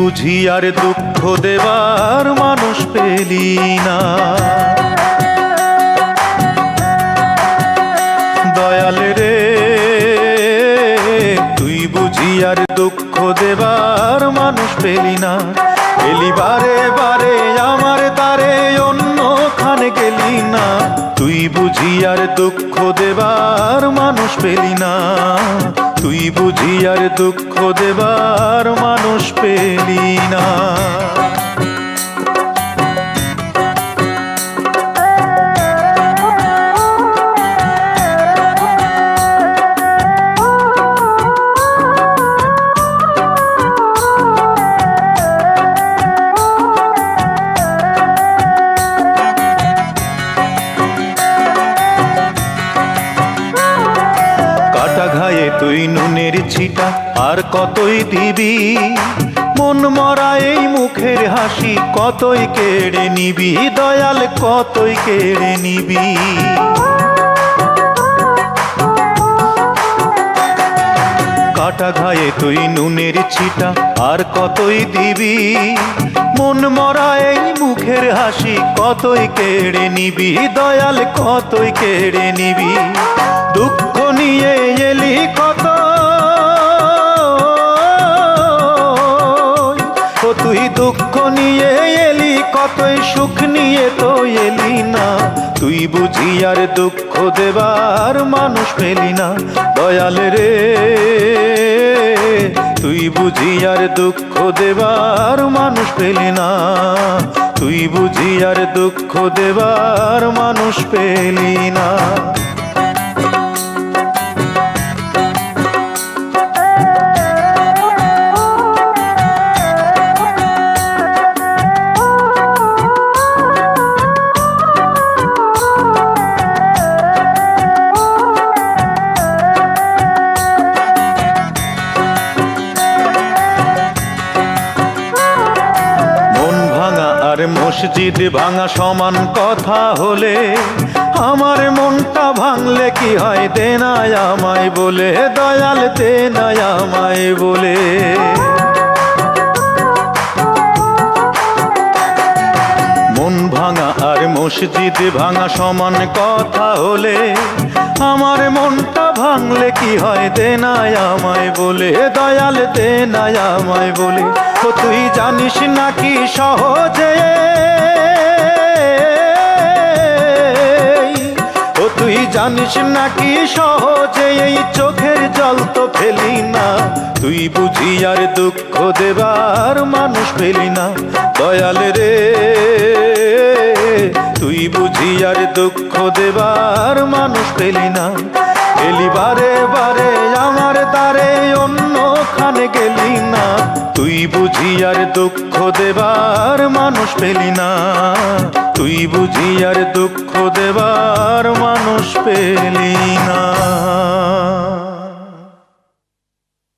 বুঝি আর দুঃখ দেবার মানুষ পেলি না। দয়াল রে, তুই বুঝি আর দুঃখ দেবার মানুষ পেলি না। এলি বারে বারে, আমার তারে অন্য খানে গেলি না। তুই বুঝি আর দুঃখ দেবার মানুষ পেলি না। তুই বুঝি আর দুঃখ দেবার মানুষ পেলি না। তুই নুনের ছিটা আর কতই দিবি? মন মরা এই মুখের হাসি কতই কেড়ে নিবি? দয়াল, কতই কেড়ে নিবি? কাটা ঘায়ে তুই নুনের ছিটা আর কতই দিবি? মন মরা এই মুখের হাসি কতই কেড়ে নিবি? দয়াল, কতই কেড়ে নিবি? দুঃখ নিয়ে এলি কত ও তুই দুঃখ নিয়ে এলি, কতই সুখ নিয়ে তো এলি না। তুই বুঝি আর দুঃখ দেবার মানুষ পেলি না, দয়াল রে। তুই বুঝি আর দুঃখ দেবার মানুষ পেলি না, তুই বুঝি আর দুঃখ দেবার মানুষ পেলি না। মসজিদ ভাঙা সমান কথা হলে আমার মনটা ভাঙলে কি হয়? দেনায় বলে, দয়াল দেনায় বলে। মন ভাঙা আর মসজিদ ভাঙা সমান কথা হলে আমার মনটা ভাঙলে কি হয়? দেনায় বলে, দয়াল দেনায় বলে। তুই জানিস নাকি সহজে নাকি সহজে এই চোখের জল তো ফেলি না? তুই বুঝি আর দুঃখ দেবার মানুষ পেলি না। দয়াল রে, তুই বুঝি আর দুঃখ দেবার মানুষ পেলি না। এলি বারে বারে আমার দ্বারে অন্য বুঝি আর দুঃখ দেবার মানুষ পেলি না। তুই বুঝি আর দুঃখ দেবার মানুষ পেলি না।